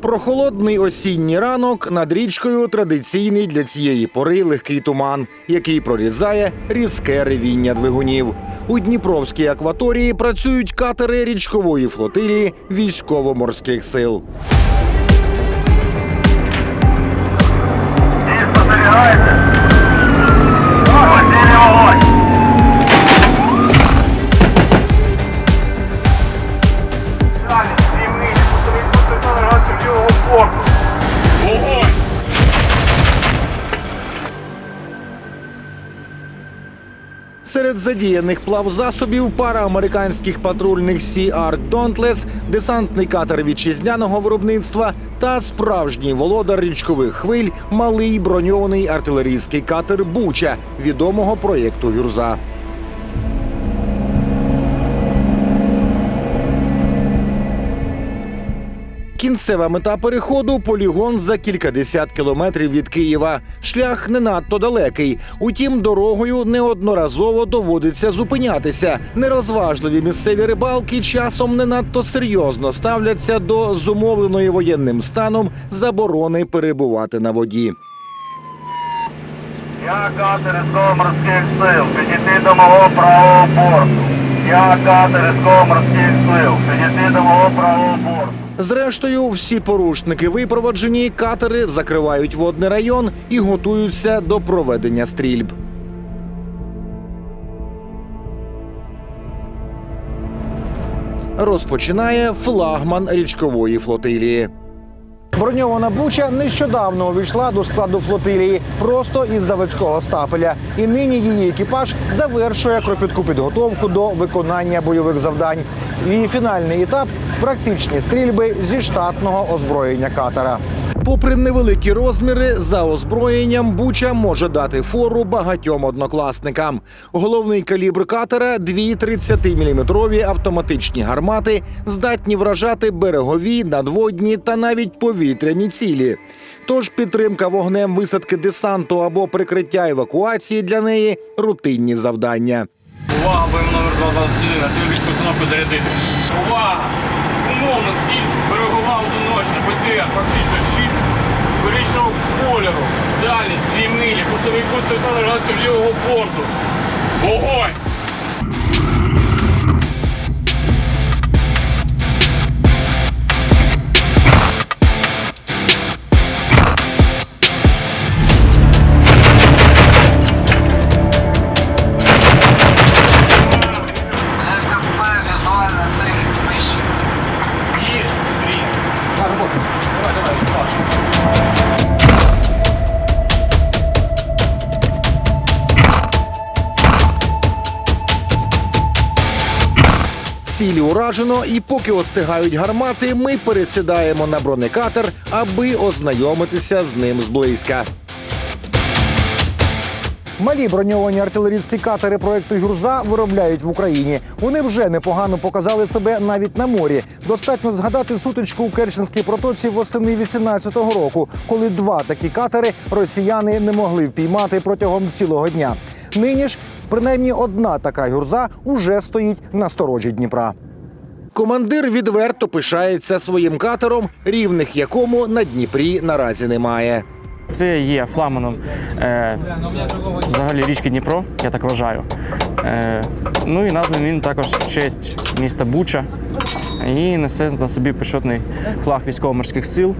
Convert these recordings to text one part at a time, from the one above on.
Прохолодний осінній ранок над річкою традиційний для цієї пори легкий туман, який прорізає різке ревіння двигунів. У Дніпровській акваторії працюють катери річкової флотилії військово-морських сил. Серед задіяних плавзасобів пара американських патрульних Sea Ark Dauntless, десантний катер вітчизняного виробництва та справжній володар річкових хвиль малий броньований артилерійський катер Буча відомого проєкту Гюрза. Кінцева мета переходу полігон за кількадесят кілометрів від Києва. Шлях не надто далекий. Утім, дорогою неодноразово доводиться зупинятися. Нерозважливі місцеві рибалки часом не надто серйозно ставляться до зумовленої воєнним станом заборони перебувати на воді. Я катер морських сил. Підійти до мого правого борту. Я катер морських сил. Підійти до мого правого борту. Зрештою, всі порушники випроводжені, катери закривають водний район і готуються до проведення стрільб. Розпочинає флагман річкової флотилії. Броньована буча нещодавно увійшла до складу флотилії просто із заводського стапеля. І нині її екіпаж завершує кропітку підготовку до виконання бойових завдань. Її фінальний етап практичні стрільби зі штатного озброєння катера. Попри невеликі розміри, за озброєнням Буча може дати фору багатьом однокласникам. Головний калібр катера дві 30-мм автоматичні гармати здатні вражати берегові, надводні та навіть повітряні цілі. Тож підтримка вогнем висадки десанту або прикриття евакуації для неї рутинні завдання. Увага, БМ номер 221, артилерійську установку зарядити. Увага! Умовно ціль, берегова одиночна, БТР, фактично коричневого кольору. Далі, 2 милі, курсовий курс 180 градусів лівого борту. Вогонь! Цілі уражено, і поки остигають гармати, ми пересідаємо на бронекатер, аби ознайомитися з ним зблизька. Малі броньовані артилерійські катери проекту Гюрза виробляють в Україні. Вони вже непогано показали себе навіть на морі. Достатньо згадати сутичку у Керченській протоці восени 18-го року, коли два такі катери росіяни не могли впіймати протягом цілого дня. Нині ж принаймні одна така гюрза уже стоїть на сторожі Дніпра. Командир відверто пишається своїм катером, рівних якому на Дніпрі наразі немає. Це є флагманом е, взагалі річки Дніпро, я так вважаю. Е, ну і названий він також в честь міста Буча і несе на собі почетний флаг військово-морських сил,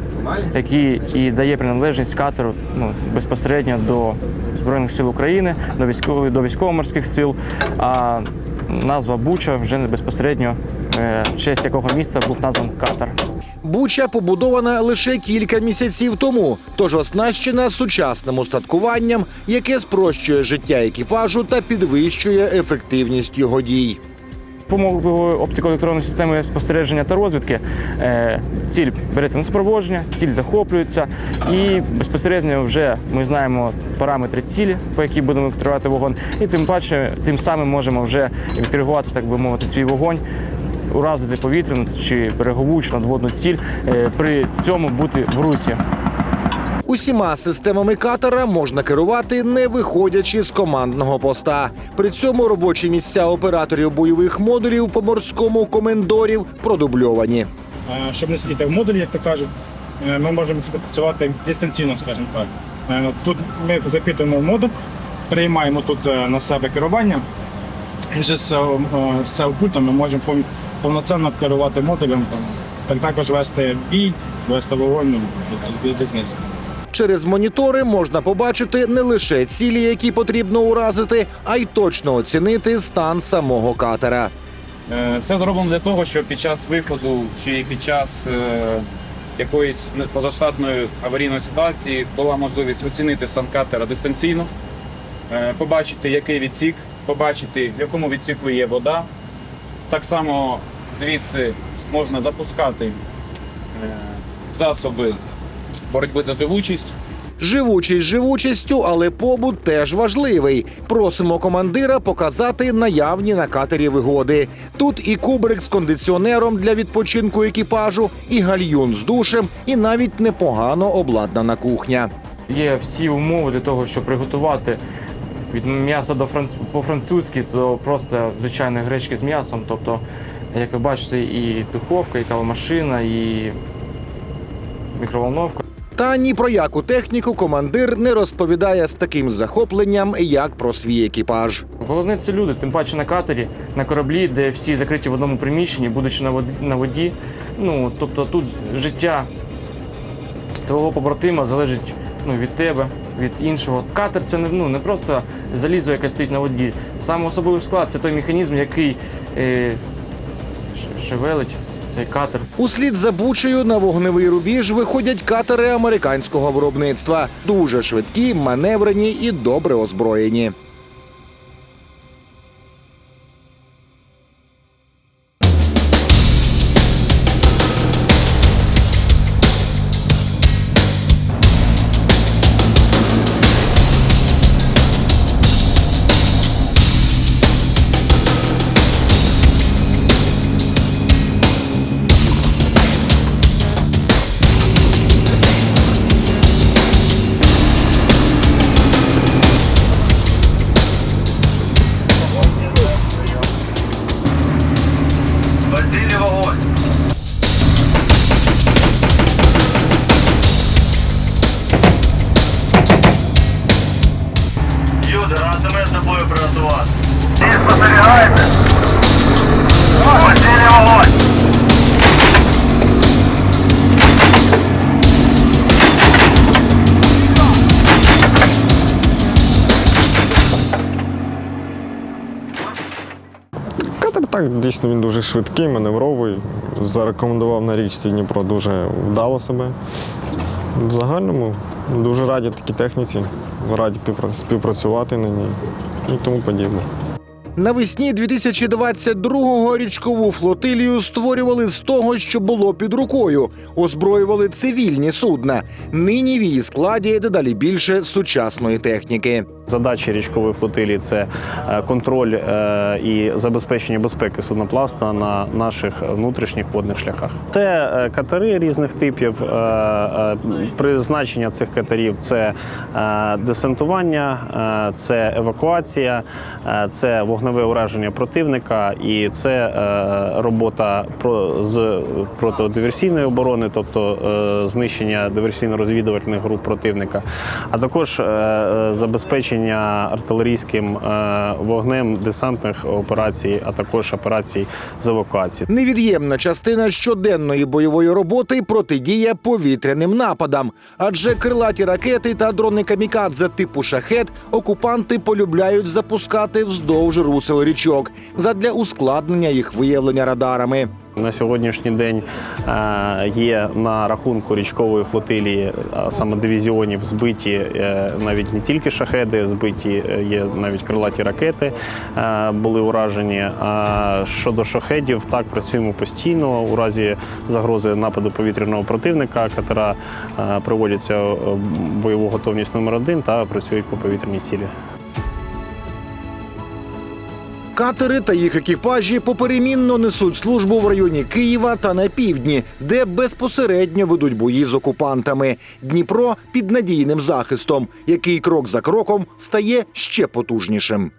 який і дає приналежність катеру ну, безпосередньо до Збройних сил України, до військової до військово-морських сил. А назва Буча вже безпосередньо е, в честь якого міста був назван катер. Буча побудована лише кілька місяців тому, тож оснащена сучасним устаткуванням, яке спрощує життя екіпажу та підвищує ефективність його дій. допомогою оптико-електронної системи спостереження та розвідки е, ціль береться на супроводження, ціль захоплюється, і безпосередньо вже ми знаємо параметри цілі, по якій будемо відкривати вогонь, і тим паче тим самим можемо вже відкоригувати, так би мовити, свій вогонь. Уразити повітряну чи берегову чи надводну ціль, е, при цьому бути в русі. Усіма системами катера можна керувати, не виходячи з командного поста. При цьому робочі місця операторів бойових модулів по морському комендорів продубльовані. Щоб не сидіти в модулі, як то кажуть. е, ми можемо сюди працювати дистанційно, скажімо так. Е, Тут ми запитуємо модуль, приймаємо тут е, на себе керування. І вже з цього, е, пульта ми можемо повноцінно керувати модулем, так також вести бій, вести вогонь, ну, без різниці. Через монітори можна побачити не лише цілі, які потрібно уразити, а й точно оцінити стан самого катера. Е, Все зроблено для того, щоб під час виходу чи під час е, якоїсь позаштатної аварійної ситуації була можливість оцінити стан катера дистанційно, е, побачити, який відсік, побачити, в якому відсіку є вода. Так само звідси можна запускати е, засоби боротьби за живучість. Живучість живучістю, але побут теж важливий. Просимо командира показати наявні на катері вигоди. Тут і кубрик з кондиціонером для відпочинку екіпажу, і гальюн з душем, і навіть непогано обладнана кухня. Є всі умови для того, щоб приготувати від м'яса до франц... по-французьки, то просто звичайної гречки з м'ясом. Тобто, як ви бачите, і духовка, і кавомашина, і мікроволновка. Та ні про яку техніку командир не розповідає з таким захопленням, як про свій екіпаж. Головне це люди, тим паче на катері, на кораблі, де всі закриті в одному приміщенні, будучи на воді, на воді. Ну, тобто тут життя твого побратима залежить ну, від тебе, від іншого. Катер це не, ну, не просто залізо, яке стоїть на воді. Саме особливий склад це той механізм, який е, шевелить цей катер. Услід за бучею на вогневий рубіж виходять катери американського виробництва. Дуже швидкі, маневрені і добре озброєні. Так дійсно він дуже швидкий, маневровий. Зарекомендував на річці Дніпро дуже вдало себе. В загальному дуже раді такій техніці, раді співпрацювати на ній і тому подібне. Навесні 2022-го річкову флотилію створювали з того, що було під рукою, озброювали цивільні судна. Нині в її складі дедалі більше сучасної техніки. Задачі річкової флотилії це е, контроль е, і забезпечення безпеки судноплавства на наших внутрішніх водних шляхах. Це е, катери різних типів. Призначення цих катерів це десантування, це евакуація, це вогневе ураження противника і це робота з протидиверсійної оборони, тобто знищення диверсійно-розвідувальних груп противника, а також е, е, артилерійським е, вогнем десантних операцій, а також операцій з евакуації. Невід'ємна частина щоденної бойової роботи протидія повітряним нападам. Адже крилаті ракети та дрони камікадзе типу шахет окупанти полюбляють запускати вздовж русел річок задля ускладнення їх виявлення радарами. На сьогоднішній день е, є на рахунку річкової флотилії, а саме дивізіонів, збиті е, навіть не тільки шахеди, збиті е, є навіть крилаті ракети, е, були уражені. А щодо шахедів, так працюємо постійно. У разі загрози нападу повітряного противника катера е, приводяться в бойову готовність номер один та працюють по повітряній цілі. Катери та їх екіпажі поперемінно несуть службу в районі Києва та на півдні, де безпосередньо ведуть бої з окупантами. Дніпро під надійним захистом, який крок за кроком стає ще потужнішим.